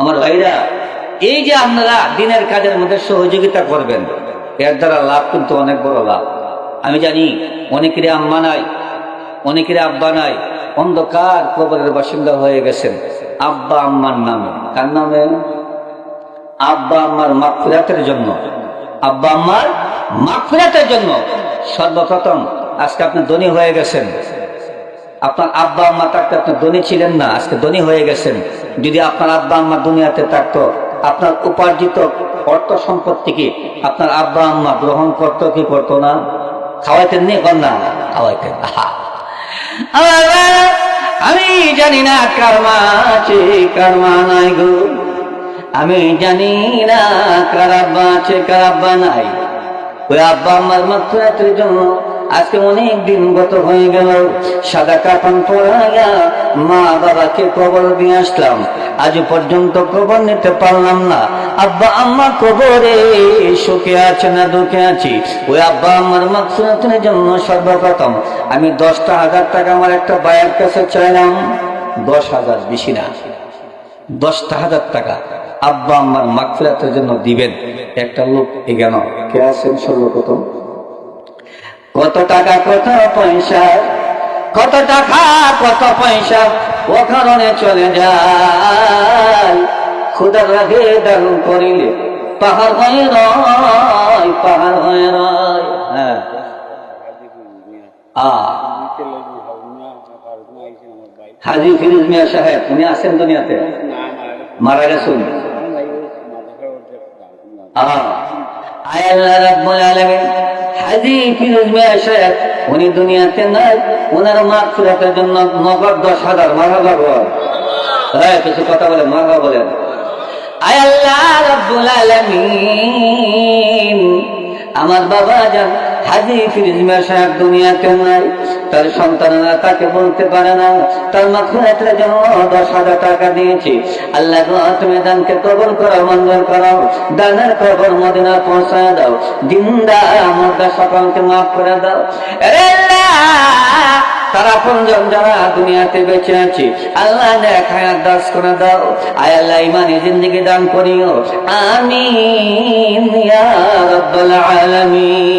আমার ভাইরা, এই যে আপনারা দিনের কাজের মধ্যে সহযোগিতা করবেন, এর দ্বারা লাভ কিন্তু অনেক বড় লাভ। আমি জানি অনেকেরই আম্মা নাই, অনেকেরই আব্বা নাই, অন্ধকার কবরের বাসিন্দা হয়ে গেছেন। আব্বা আম্মার নামে। কার নামে? আব্বা আম্মার মাগফিরাতের জন্য। আব্বা আম্মার মাগফিরাতের জন্য। সর্বপ্রথম আজকে আপনি ধনী হয়ে গেছেন। আপনার আব্বা আম্মা থাকতে আপনি ধনী ছিলেন না, আজকে ধনী হয়ে গেছেন। যদি আপনার আব্বা আম্মা দুনিয়াতে থাকতো, আপনার উপার্জিত অর্থ সম্পত্তিকে আপনার আব্বা আম্মা গ্রহণ করতো কি করতো না? খাওয়াইতেন নি না? খাওয়াইতেন। আমি জানি না কারমা আছে কারমা নাই গো। আমি জানি না কার আব্বা আছে, কার আব্বা নাই। ওই আব্বা আমার মাত্রাতের জন্য আজকে অনেক দিন গত হয়ে গেল, সাদা কাপন পরাইয়া মা বাবাকে কবর দিয়ে আসলাম। আজ পর্যন্ত কবর নিতে পারলাম না। আব্বা আম্মা কবরে সুখে আছে না দুঃখে আছি? ওই আব্বা আমার মাত্রাতের জন্য সর্বপ্রথম আমি দশটা হাজার টাকা আমার একটা বায়ের কাছে চাইলাম। দশ হাজার বেশি না। দশটা হাজার টাকা আব্বা আম্মার মাগফিরাতের জন্য দিবেন। একটা লোক এগেন। কে আছেন সর্বপ্রথম? কত টাকা, কত পয়সা? কত টাকা, কত পয়সা? ও কারণে চলে যায়। খুদার রাগে দারুণ করিলে। পাহাড় হয়ে রয় পাহাড় হয়ে রয় হ্যাঁ। হাজি ফিরোজ মিয়া সাহেব, উনি আছেন দুনিয়াতে? মারা গেছেন? আয় আল্লাহ রাব্বুল আলামিন হাজি ফিরোজ মিয়া সাহেব উনি দুনিয়াতে নাই ওনার মাগফিরাতের জন্য নগদ দশ হাজার মারা বল হ্যাঁ কিছু কথা বলে মারা বলেন আয় আল্লাহ রাব্বুল আলামিন, আমার বাবা যান হাজি ফিরিজ সাহেব দুনিয়াতে নাই। তার সন্তানরা তাকে বলতে পারে না, তার মাখুরাতের জন্য দশ হাজার টাকা দিয়েছি। আল্লাহ তুমি দানকে কবল করো, মঞ্জুর করো। দানের কবর মদিনা পৌঁছায় দাও। দিনদা আমরা সকলকে মাফ করে দাও। তারা পঞ্জন যারা দুনিয়াতে বেঁচে আছি, আল্লাহ দেখায় দাস করে দাও। আয় আল্লাহ, ইমানে জিন্দগি দান করিও। আমি আলামিন।